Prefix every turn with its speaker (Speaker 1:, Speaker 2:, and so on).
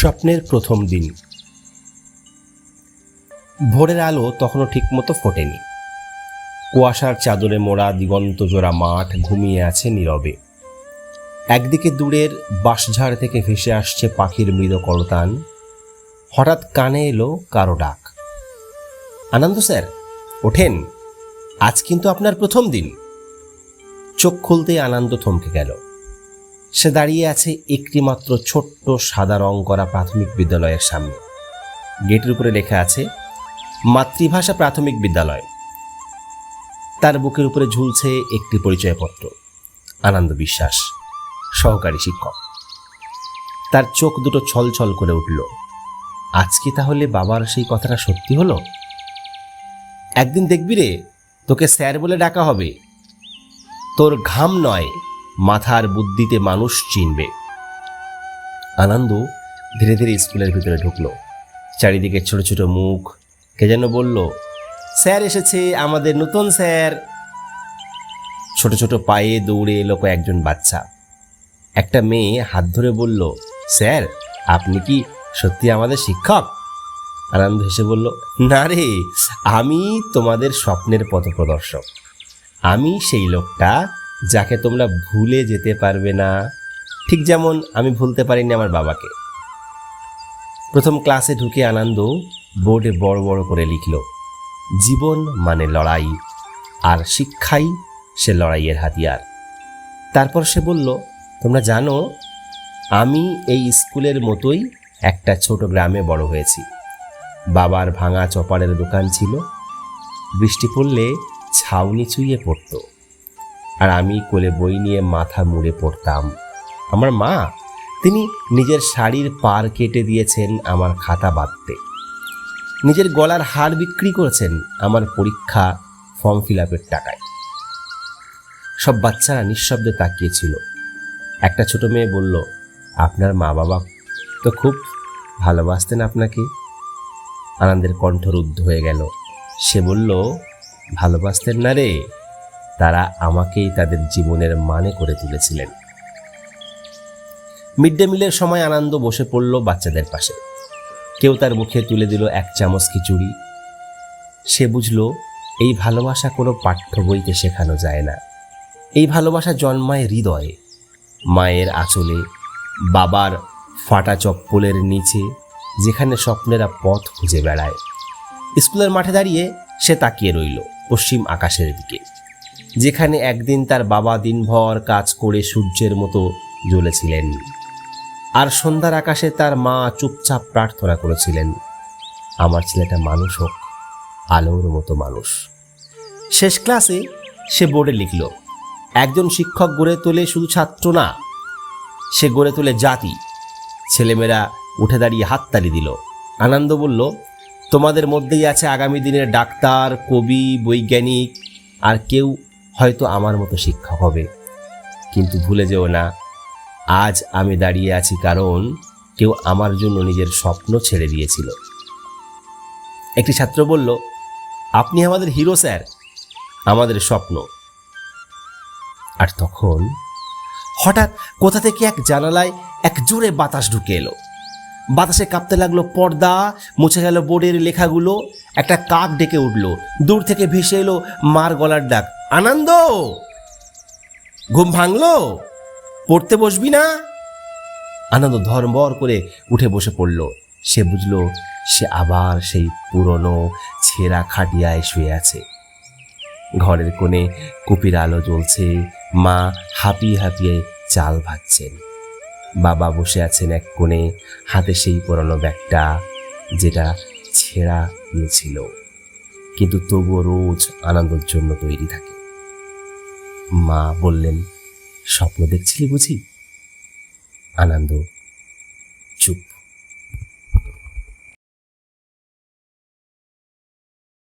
Speaker 1: স্বপ্নের প্রথম দিন। ভোরের আলো তখনও ঠিকমতো ফোটেনি। কুয়াশার চাদরে মোড়া দিগন্ত জোড়া মাঠ ঘুমিয়ে আছে নীরবে। একদিকে দূরের বাঁশঝাড় থেকে ভেসে আসছে পাখির মৃদ করতান হঠাৎ কানে এলো কারও ডাক। আনন্দ স্যার, ওঠেন? আজ কিন্তু আপনার প্রথম দিন। চোখ খুলতেই আনন্দ থমকে গেল। সে দাঁড়িয়ে আছে একটিমাত্র ছোট্ট সাদা রং করা প্রাথমিক বিদ্যালয়ের সামনে। গেটের উপরে লেখা আছে, মাতৃভাষা প্রাথমিক বিদ্যালয়। তার বুকের উপরে ঝুলছে একটি পরিচয়পত্র, আনন্দ বিশ্বাস, সহকারী শিক্ষক। তার চোখ দুটো ছলছল করে উঠল, আজকে তাহলে বাবার সেই কথাটা সত্যি হলো? একদিন দেখবি রে, তোকে স্যার বলে ডাকা হবে। তোর ঘাম নয় মাথার বুদ্ধিতে মানুষ চিনবে। আনন্দ ধীরে ধীরে স্কুলের ভিতরে ঢুকলো। চারিদিকে ছোট ছোট মুখ, কে যেন বলল, স্যার এসেছে আমাদের নতুন স্যার। ছোট ছোট পায়ে দৌড়ে এলো কয়েকজন বাচ্চা। একটা মেয়ে হাত ধরে বলল, স্যার, আপনি কি সত্যি আমাদের শিক্ষক? আনন্দ হেসে বলল, না রে, আমি তোমাদের স্বপ্নের পথপ্রদর্শক। আমি সেই লোকটা যাকে তোমরা ভুলে যেতে পারবে না। ঠিক যেমন আমি ভুলতে পারিনি আমার বাবাকে। প্রথম ক্লাসে ঢুকে আনন্দ বোর্ডে বড় বড় করে লিখল, জীবন মানে লড়াই, আর শিক্ষাই সে লড়াইয়ের হাতিয়ার। তারপর সে বলল, তোমরা জানো, আমি এই স্কুলের মতোই একটা ছোট গ্রামে বড় হয়েছি। বাবার ভাঙা চপারের দোকান ছিল। বৃষ্টি পড়লে ছাউনি চুইয়ে পড়তো। আর আমি কোলে বই নিয়ে মাথা মুড়ে পড়তাম। আমার মা, তিনি নিজের শাড়ির পার কেটে দিয়েছেন আমার খাতা বাঁধতে। নিজের গলার হার বিক্রি করেছেন আমার পরীক্ষা ফর্ম ফিল আপের টাকায়। সব বাচ্চারা নিঃশব্দে তাকিয়েছিল। একটা ছোট মেয়ে বলল, আপনার মা বাবা তো খুব ভালোবাসতেন আপনাকে? আনন্দের কণ্ঠ রুদ্ধ হয়ে গেল। সে বলল, ভালোবাসতেন না রে। তারা আমাকেই তাদের জীবনের মানে করে তুলেছিলেন। মিড ডে মিলের সময় আনন্দ বসে পড়ল বাচ্চাদের পাশে। কেউ তার মুখে তুলে দিল এক চামচ খিচুড়ি। সে বুঝল, এই ভালোবাসা কোনো পাঠ্য বইতে শেখানো যায় না। এই ভালোবাসা জন্মায় হৃদয়ে, মায়ের আঁচলে, বাবার ফাটা চপ্পলের নিচে, যেখানে স্বপ্নেরা পথ খুঁজে বেড়ায়। স্কুলের মাঠে দাঁড়িয়ে সে তাকিয়ে রইল পশ্চিম আকাশের দিকে। যেখানে একদিন তার বাবা দিনভর কাজ করে সূর্যের মতো জ্বলেছিলেন। আর সন্ধ্যার আকাশে তার মা চুপচাপ প্রার্থনা করেছিলেন, আমার ছেলেটা মানুষ হোক, আলোর মতো মানুষ। শেষ ক্লাসে সে বোর্ডে লিখল, একজন শিক্ষক গড়ে তোলে শুধু ছাত্র না, সে গড়ে তোলে জাতি। ছেলেমেয়েরা উঠে দাঁড়িয়ে হাততালি দিল। আনন্দ বলল, তোমাদের মধ্যেই আছে আগামী দিনের ডাক্তার, কবি, বৈজ্ঞানিক, আর কেউ হয়তো আমার মতো শিক্ষক হবে। কিন্তু ভুলে যেও না, আজ আমি দাঁড়িয়ে আছি কারণ কেউ আমার জন্য নিজের স্বপ্ন ছেড়ে দিয়েছিল। একটি ছাত্র বলল, আপনি আমাদের হিরো, স্যার। আমাদের স্বপ্ন। আর তখন হঠাৎ কোথা থেকে এক জানালায় এক জোরে বাতাস ঢুকে এলো। বাতাসে কাঁপতে লাগল পর্দা, মুছে গেল বোর্ডের লেখাগুলো, একটা কাক ডেকে উঠল। দূর থেকে ভেসে এলো মার গলার ডাক আনন্দ? ঘুম ভাঙলো? পড়তে বসবি না? আনন্দ ধর্মবর করে উঠে বসে পড়ল। সে বুঝল, সে আবার সেই পুরনো ছেঁড়া খাটিয়ায় শুয়ে আছে। ঘরের কোণে কুপির আলো জ্বলছে। মা হাঁপিয়ে হাঁপিয়ে চাল ভাজছেন। বাবা বসে আছেন এক কোণে, হাতে সেই পুরনো ব্যাগটা যেটা ছেঁড়া গিয়েছিল কিন্তু তবুও রোজ আনন্দের জন্য তৈরি থাকে। মা বললেন স্বপ্ন দেখছিলি বুঝি? আনন্দ